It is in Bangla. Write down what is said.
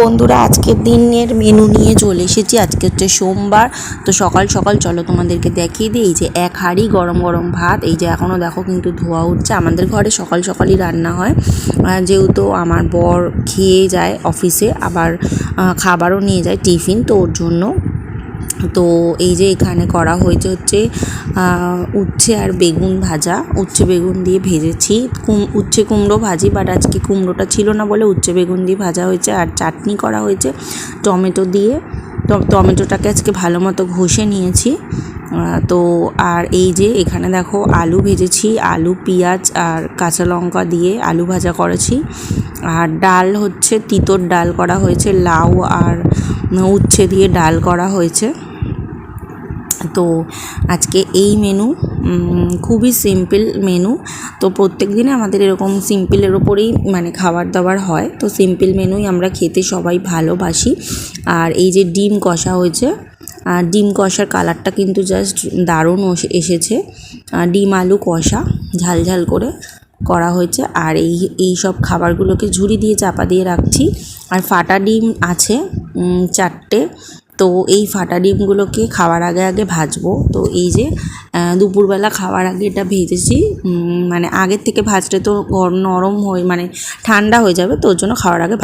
বন্ধুরা, আজকের দিনের মেনু নিয়ে চলে এসেছি। আজকে হচ্ছে সোমবার। তো সকাল সকাল চলো তোমাদেরকে দেখিয়ে দিই যে এক হাঁড়ি গরম গরম ভাত। এই যে এখনও দেখো কিন্তু ধোয়া উঠছে। আমাদের ঘরে সকাল সকালই রান্না হয়। যেহেতু আমার বর খেয়ে যায় অফিসে, আবার খাবারও নিয়ে যায় টিফিন, তো ওর জন্য তো এই যে এখানে করা হয়েছে হচ্ছে উচ্ছে আর বেগুন ভাজা। উচ্ছে বেগুন দিয়ে ভেজেছি। কুম- উচ্ছে কুমড়ো ভাজি বাট আজকে কুমড়োটা ছিল না বলে উচ্ছে বেগুন দিয়ে ভাজা হয়েছে। আর চাটনি করা হয়েছে টমেটো দিয়ে। টমেটোটাকে আজকে ভালো মতো ঘষে নিয়েছি। তো আর এই যে এখানে দেখো আলু ভেজেছি, আলু, পেঁয়াজ আর কাঁচা লঙ্কা দিয়ে আলু ভাজা করেছি। আর ডাল হচ্ছে তিতর ডাল করা হয়েছে, লাউ আর উচ্ছে দিয়ে ডাল করা হয়েছে। তো আজকে এই মেনু খুবই সিম্পল মেনু তো প্রত্যেক দিনে আমাদের এরকম সিম্পলের ওপরেই মানে খাবার দাবার হয়। তো সিম্পল মেনুই আমরা খেতে সবাই ভালোবাসি। আর এই যে ডিম কষা হয়েছে আর ডিম কষার কালারটা কিন্তু জাস্ট দারুণ এসেছে। ডিম আলু কষা, ঝাল ঝাল করে করা হয়েছে। আর এই এই সব খাবারগুলোকে ঝুড়ি দিয়ে চাপা দিয়ে রাখছি। আর ফাটা ডিম আছে চারটে। তো এই ফাটা ডিমগুলোকে খাওয়ার আগে আগে ভাজবো। তো এই যে দুপুরবেলা খাওয়ার আগে এটা ভেজেছি। মানে আগের থেকে ভাজলে তো নরম হয়ে মানে ঠান্ডা হয়ে যাবে, তো ওর জন্য খাওয়ার আগে